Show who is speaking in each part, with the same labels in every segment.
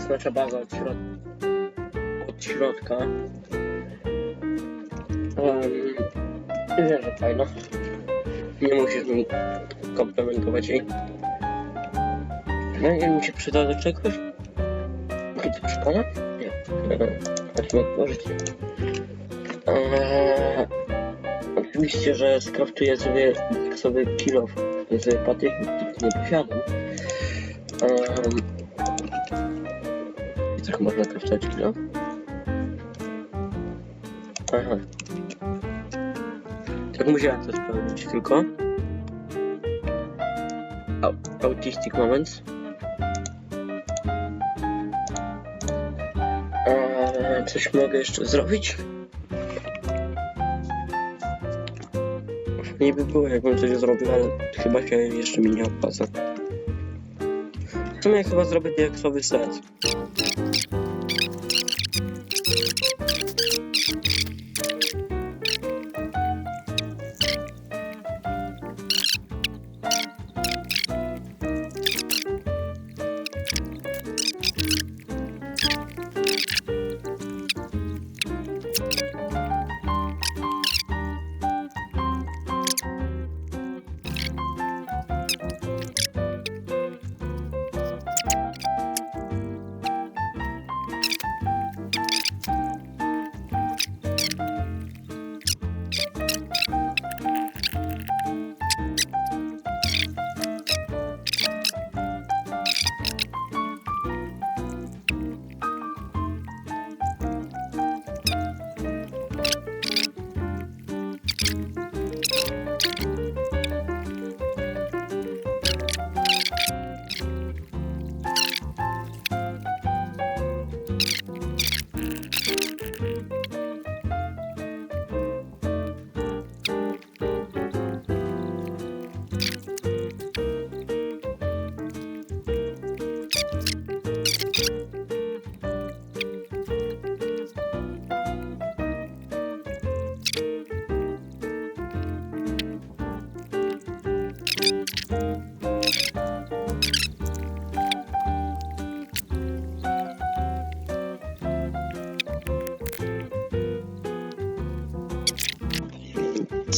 Speaker 1: jest nasza baza od, środ... od środka. Um, wiem, że fajna. Nie musisz mi komplementować jej. Węgiel mi się przyda do czegoś? Do szkoły? Nie. Chodźmy otworzyć. Eee, oczywiście, że skraftuję sobie sobie kilo. Ja sobie patyk nie posiadam. Eee, I tak można kraftować kilo? Aha. Tak musiałem to sprawdzić tylko. Au- Autistic Moments. Eee, coś mogę jeszcze zrobić? Nie by było, jakbym coś zrobił, ale chyba się jeszcze mi nie opłaca. W sumie chyba zrobię diaksowy set.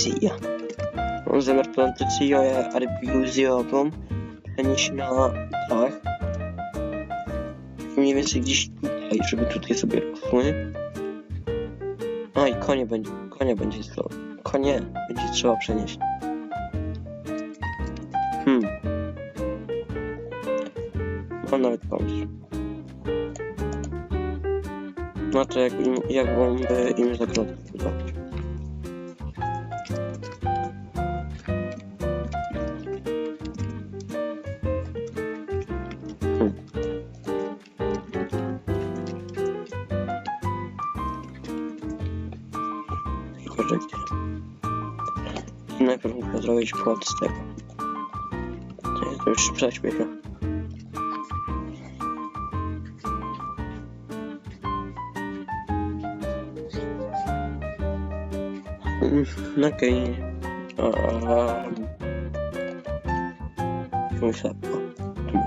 Speaker 1: Cia. Mam zamiar plantacyję arbuzjową przenieść na dach. Mniej więcej gdzieś tutaj, żeby tutaj sobie rosły. A i konie będzie, konie będzie trzeba. Konie będzie trzeba przenieść. Hmm. Mam nawet pomysł. No to jak im, jakbym by im zagrodę zrobić płot z tego. To już prześpiewę. Mm, Okej. Um, Myślę, o, tu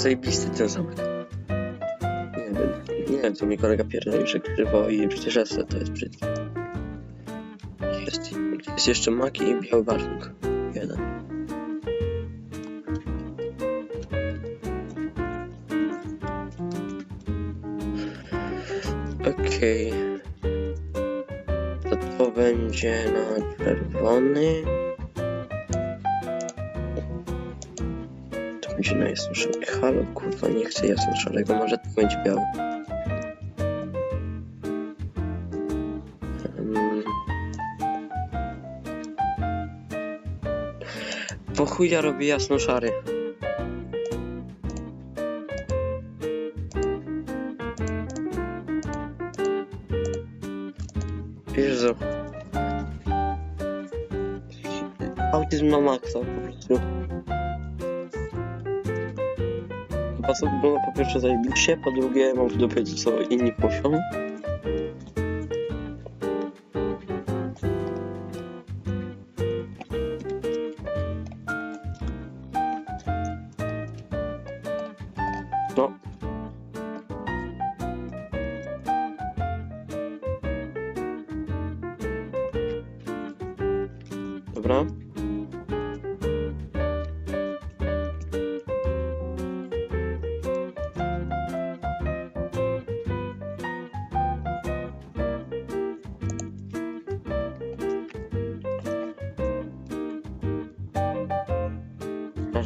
Speaker 2: zajebisty ten zamek. Nie wiem, nie wiem co mi kolega pierdoli, że krzywo i przecież Essa to jest brzydkie. Jest, jest jeszcze maki i biały barwnik. Jeden. Okej. To to będzie na czerwony. To będzie na jasno szary. Halo, kurwa, nie chcę jasno szarego, może to będzie biały. Um. Po chuj ja robię jasno szary. Jezu. Autyzm na maksa po prostu. Co wygląda po pierwsze zajebiście, po drugie mam w dupie co inni muszą.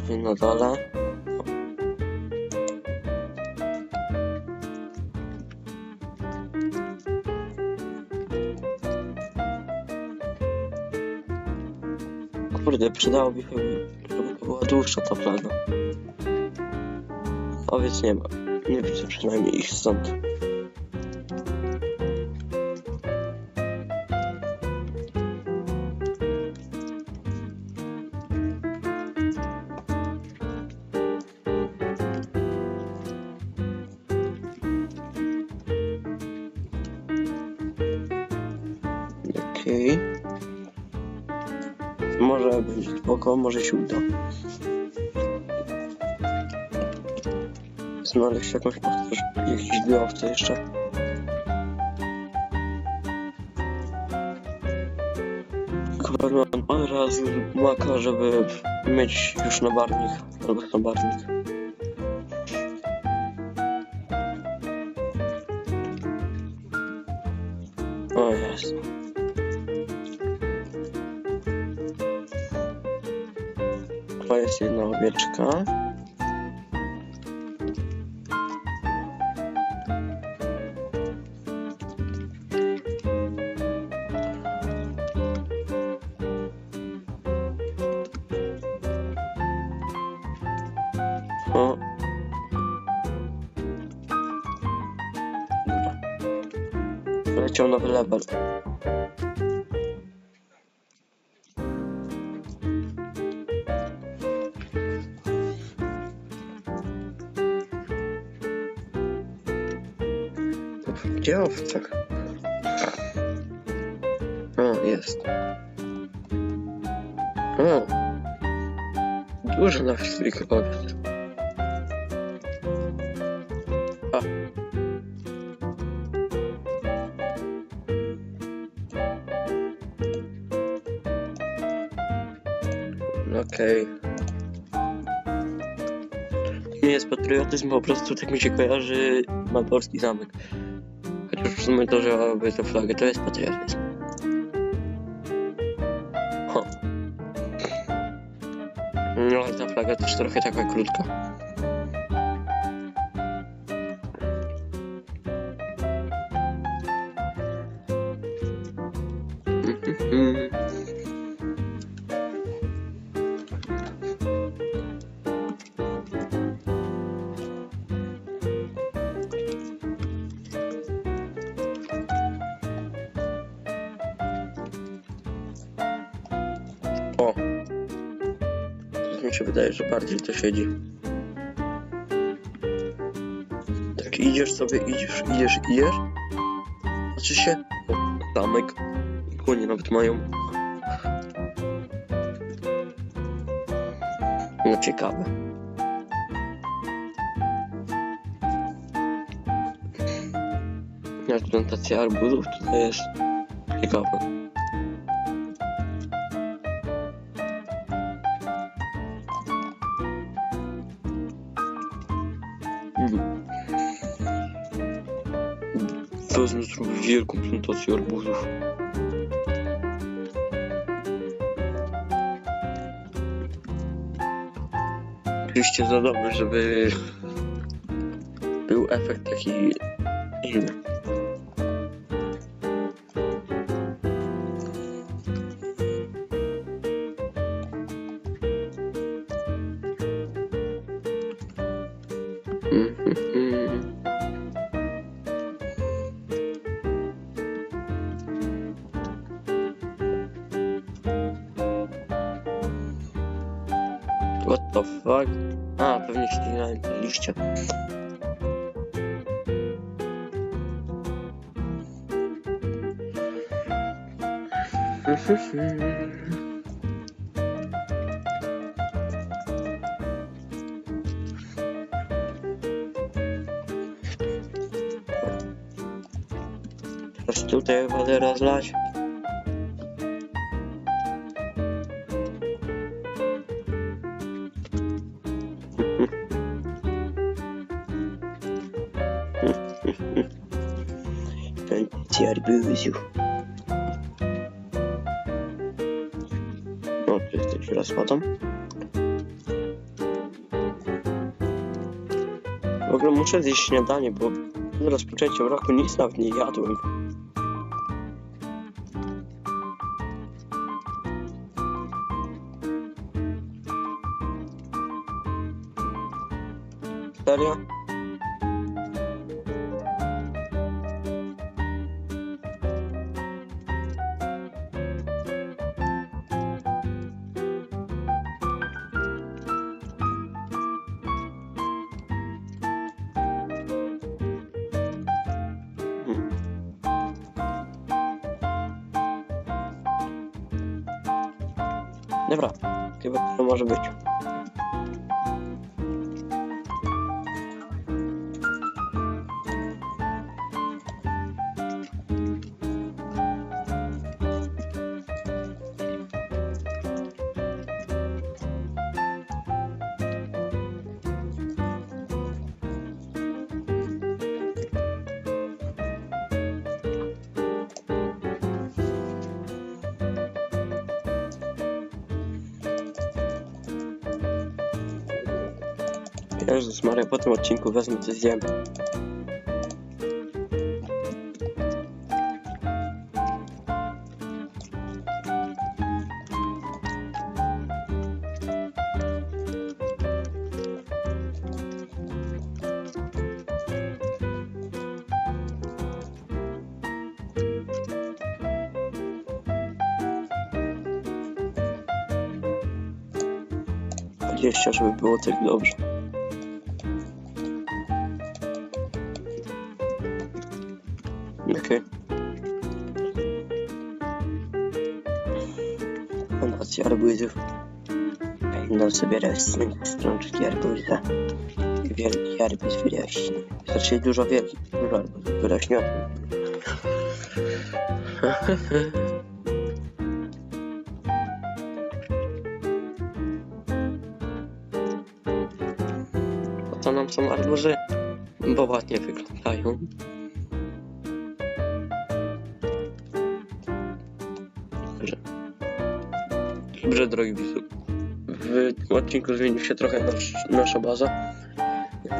Speaker 2: Każdy na dole. Kurde, przydałoby się, żeby to była dłuższa ta flaga. A więc nie ma. Nie widzę przynajmniej ich stąd. Może być spoko, może się uda. Znaleźć jakąś powtórz, jakieś dwie owce jeszcze. Kurwa, mam raz maka, żeby mieć już nabarnik, albo nabarnik. O jest. Jest jedna owieczka. O. Dobra. Leciał nowy level. Gdzie owcak? O, jest. O! Dużo na chwilkę owiec. Okej. Nie jest patriotyzm, po prostu tak mi się kojarzy Malborski zamek. Chociaż w sumie to, że mamy tę flagę, to jest patriotyzm. Ho. No ale O. Teraz mi się wydaje, że bardziej to siedzi. Tak idziesz sobie, idziesz, idziesz, idziesz. Znaczy się... O, zamek. I konie nawet mają. No ciekawe. Jak plantacja arbuzów tutaj jest ciekawe. Zrobię wielką plantację arbuzów. Oczywiście za dobre, żeby był efekt taki inny. Mhm. Teraz tutaj wodę rozlać. Arbuzów. O, tu jesteś rozkładam. W ogóle muszę zjeść śniadanie, bo z rozpoczęciem roku nic nawet nie jadłem. Serio? Dobra, chyba to może być. Jezus Maria, po tym odcinku wezmę coś zjem. Dwadzieścia, żeby było tak dobrze. Arbuzów. Będą sobie rosnąć strączki arbuza. Wielki arbuz wyrośnie. Znaczy dużo wielki, dużo arbuzów wyrośnie. Po to nam są arbuzy, bo ładnie wyglądają. Dobrze, drogi widzu. W odcinku zmienił się trochę nasz, nasza baza.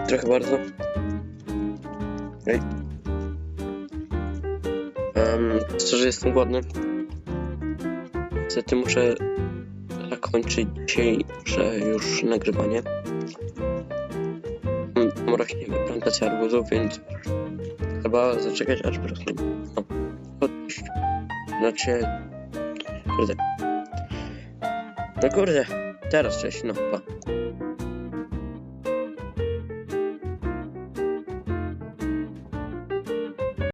Speaker 2: Trochę bardzo. Ej. Um, szczerze jestem głodny. Niestety muszę zakończyć dzisiejsze już nagrywanie. Tam rośnie plantacja arbuzów, więc trzeba zaczekać aż wyrosną. O, odpuść. Znaczy... Kurde. No kurde, teraz cześć, no pa.